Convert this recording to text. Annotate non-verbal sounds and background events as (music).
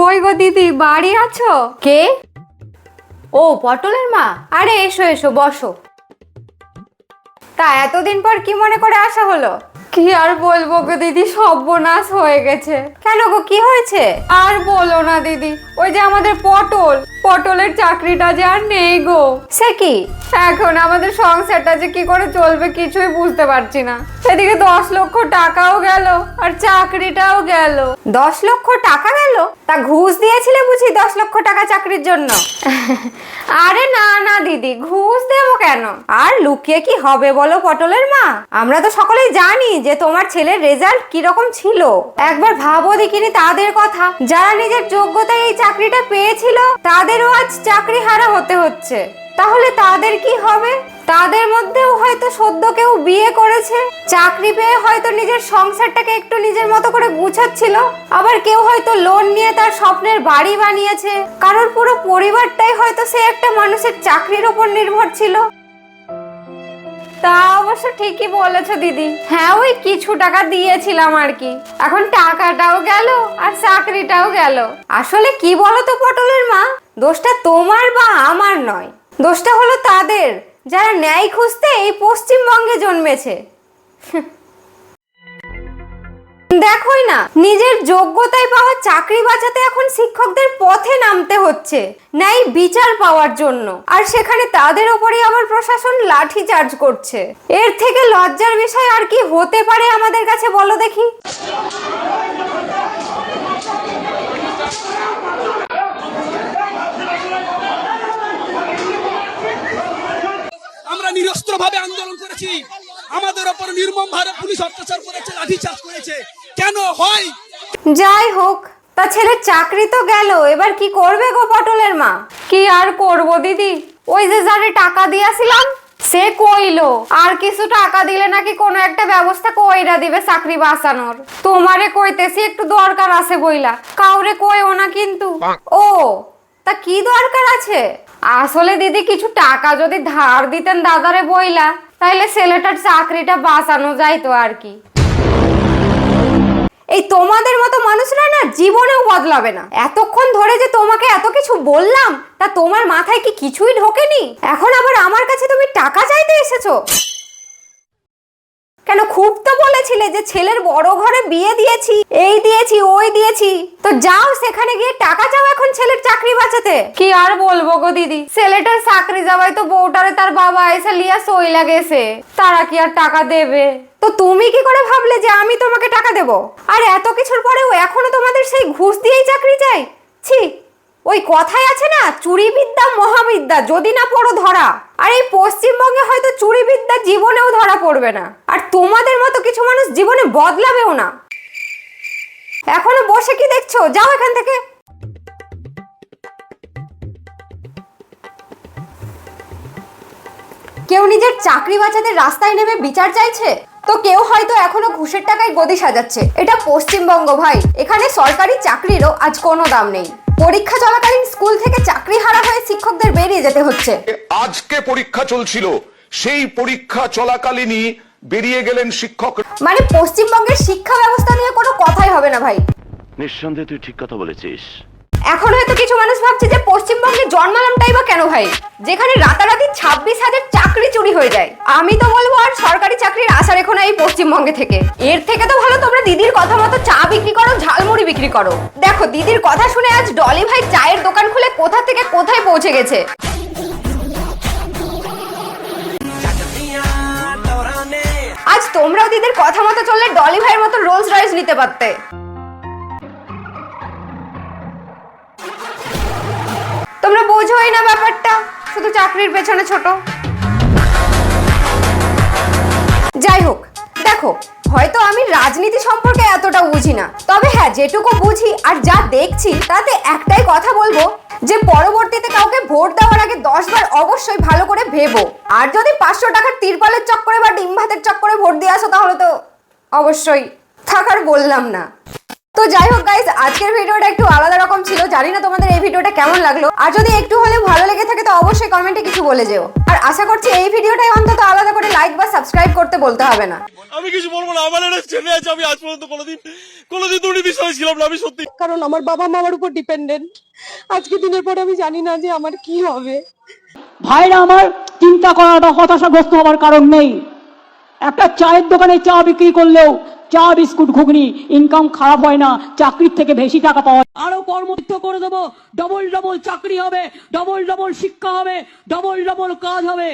কই গো দিদি বাড়ি আছো? কে? ও পটলের মা। আরে এসো এসো বসো। তা এতদিন পর কি মনে করে আসা হলো? কি আর বলব গো দিদি সর্বনাশ হয়ে গেছে। কেন গো কি হয়েছে? আর বলো না দিদি ওই যে আমাদের পটল পটলের চাকরিটা যে আর নেই গো। সে কি? এখন আমাদের সংসারটা যে কি করে চলবে কিছুই বুঝতে পারছি না। এদিকে দশ লক্ষ টাকাও গেল আর চাকরিটাও গেল। দশ লক্ষ টাকা গেল তা ঘুষ দিয়েছিলে বুঝি দশ লক্ষ টাকা চাকরির জন্য? (laughs) আরে না না দিদি ঘুষ দেবো কেন? আর লুকিয়ে কি হবে বলো পটলের মা? আমরা তো সকলেই জানি যে তোমার ছেলের রেজাল্ট কীরকম ছিল। একবার ভাবো দেখিনি তাদের কথা। যারা নিজের যোগ্যতায় এই চাকরিটা পেয়েছিল তাদেরও আজ চাকরি হারা হতে হচ্ছে। তাহলে তাদের কি হবে? তাদের মধ্যেও হয়তো সদ্য কেউ বিয়ে করেছে, চাকরি পেয়ে হয়তো নিজের সংসারটাকে একটু নিজের মতো করে গুছাচ্ছিল, আবার কেউ হয়তো লোন নিয়ে তার স্বপ্নের বাড়ি বানিয়েছে। কারোর পুরো পরিবারটাই হয়তো সে একটা মানুষের চাকরির উপর নির্ভর ছিল। তা অবশ্য ঠিকই বলেছ দিদি। হ্যাঁ ওই কিছু টাকা দিয়েছিলাম আর কি। এখন টাকাটাও গেল আর চাকরিটাও গেল। আসলে কি বলো তো পটলের মা? দোষটা তোমার বা আমার নয়। দোষটা হলো তাদের। যারা ন্যায় খুঁজতে এই পশ্চিমবঙ্গে জন্মেছে। দেখোই না, নিজের যোগ্যতায় পাওয়া চাকরি বাঁচাতে এখন শিক্ষকদের পথে নামতে হচ্ছে, ন্যায় বিচার পাওয়ার জন্য। আর সেখানে তাদের ওপরই আবার প্রশাসন লাঠি চার্জ করছে। এর থেকে লজ্জার বিষয় আর কি হতে পারে আমাদের কাছে বলো দেখি। নিরস্ত্রভাবে আন্দোলন করেছি। আমাদের ওপর নির্মম ভাবে পুলিশ অত্যাচার করেছে লাঠিচার্জ করেছে। কেন হয়? যাই হোক তা ছেলে চাকরি তো গেল এবার কি করবে গো পটলের মা? কি আর করব দিদি? ওই যে যারে টাকা দিয়েছিলাম সে কইলো আর কিছু টাকা দিলে নাকি কোনো একটা ব্যবস্থা কইরা দিবে চাকরি বাঁচানোর। তোমারে কইতেছি একটু দরকার আছে বইলা কাউরে কইও না কিন্তু। ও তা কি দরকার আছে? আসলে দিদি কিছু টাকা যদি ধার দিতেন দাদারে বইলা তাহলে ছেলেটার চাকরিটা বাঁচানো যাইতো আর কি। এই তোমাদের মতো মানুষরা না জীবনেও বদলাবে না। এতক্ষণ ধরে যে তোমাকে এত কিছু বললাম, তা তোমার মাথায় কি কিছুই ঢোকেনি? এখন আবার আমার কাছে তুমি টাকা চাইতে এসেছ? কেন খুব তো বলেছিলে যে ছেলের বড় ঘরে বিয়ে দিয়েছি এই দিয়েছি ওই দিয়েছি। তো যাও সেখানে গিয়ে টাকা চাও এখন ছেলের চাকরি বাঁচাতে। কি আর বলব গো দিদি? ছেলেটার চাকরি যাওয়াই তো বউটারে তার বাবা এসে লিয়া সই লাগেছে। তারা কি আর টাকা দেবে? তো তুমি কি করে ভাবলে যে আমি তোমাকে টাকা দেব? আর এত কিছুর পরেও এখনও তোমাদের সেই ঘুষ দিয়েই চাকরি চাই? ছি ওই কথাই আছে না চুরি বিদ্যা মহাবিদ্যা, যদি না পড়ো ধরা। আর এই পশ্চিমবঙ্গে হয়তো চুরি বিদ্যা জীবনেও ধরা পড়বে না। আর তোমাদের মতো কিছু মানুষ জীবনে বদলাবেও না। এখনও বসে কি দেখছ? যাও এখান থেকে। কেউ নিজের চাকরি বাঁচাতে রাস্তায় নেমে বিচার চাইছে? তো কেউ হয়তো এখনও ঘুষের টাকায় গদি সাজাচ্ছে। এটা পশ্চিমবঙ্গ ভাই। এখানে সরকারি চাকরিরও আজ কোনো দাম নেই। পরীক্ষা চলাকালীন স্কুল থেকে চাকরি হারা হয়ে শিক্ষকদের বেরিয়ে যেতে হচ্ছে। আজকে পরীক্ষা চলছিল। সেই পরীক্ষা চলাকালীনই বেরিয়ে গেলেন শিক্ষক। মানে পশ্চিমবঙ্গের শিক্ষা ব্যবস্থা নিয়ে কোনো কথাই হবে না ভাই। নিঃসন্দেহে তুই ঠিক কথা বলেছিস। এখন হয়তো কিছু মানুষ ভাবছে যে পশ্চিমবঙ্গে জন্মালামটাই বা কেন ভাই? যেখানে রাতারাতি ছাব্বিশ হাজার চাকরি চুরি হয়ে যায়। আমি তো বলব আর সরকারি চাকরির আশা রেখো না এই পশ্চিমবঙ্গে থেকে। এর থেকে তো ভালো তোমরা দিদির কথা বিক্রি করো। দেখো, দিদির কথা শুনে আজ ডলি ভাই চায়ের দোকান খুলে কোথা থেকে কোথায় পৌঁছে গেছে। আজ তোমরাও দিদির কথা মতো চললে ডলি ভাইয়ের মতো রোলস রয়েস নিতে পারতে। তোমরা বোঝোই না ব্যাপারটা, শুধু চাকরির পেছনে ছোট। যাই হোক, দেখো রাজনীতি সম্পর্কে এতটা বুঝি না। তবে হ্যাঁ যেটুকু বুঝি আর যা দেখছি, তাতে একটাই কথা বলব যে পরবর্তীতে কাউকে ভোট দেওয়ার আগে দশ বার অবশ্যই ভালো করে ভেবো। আর যদি পাঁচশো টাকার তিরপালের চক্করে বা ডিম ভাতের চক্করে ভোট দিয়ে আসো, তাহলে তো অবশ্যই থাকার বললাম না। তো যাই হোক গাইস আজকের ভিডিওটা একটু আলাদা রকম ছিল। জানি না তোমাদের এই ভিডিওটা কেমন লাগল। আর যদি একটু হলেও ভালো লেগে থাকে, তো অবশ্যই কমেন্টে কিছু বলে যেও। আর আশা করছি এই ভিডিওটাই অন্তত আলাদা করে লাইক বা সাবস্ক্রাইব করতে বলতে হবে না। আমি কিছু বলব না আমার একটা ছেলে আছে আমি আজ পর্যন্ত কোনোদিন কোনোদিন দুটি বিষয় ছিলাম না আমি সত্যি কারণ আমার বাবা মা আমার উপর ডিপেন্ডেন্ট আজকে দিনের পরে আমি জানি না যে আমার কি হবে। ভাইরা আমার চিন্তা করার বা হতাশাগ্রস্ত হওয়ার কারণ নেই। একটা চায়ের দোকানে চা বিক্রি করলেও চা বিস্কুট ঘুগনি ইনকাম খারাপ হয় না চাকরির থেকে বেশি টাকা পাওয়া আরও কর্মযুক্ত করে দেবো ডবল ডবল চাকরি হবে ডবল ডবল শিক্ষা হবে ডবল ডবল কাজ হবে।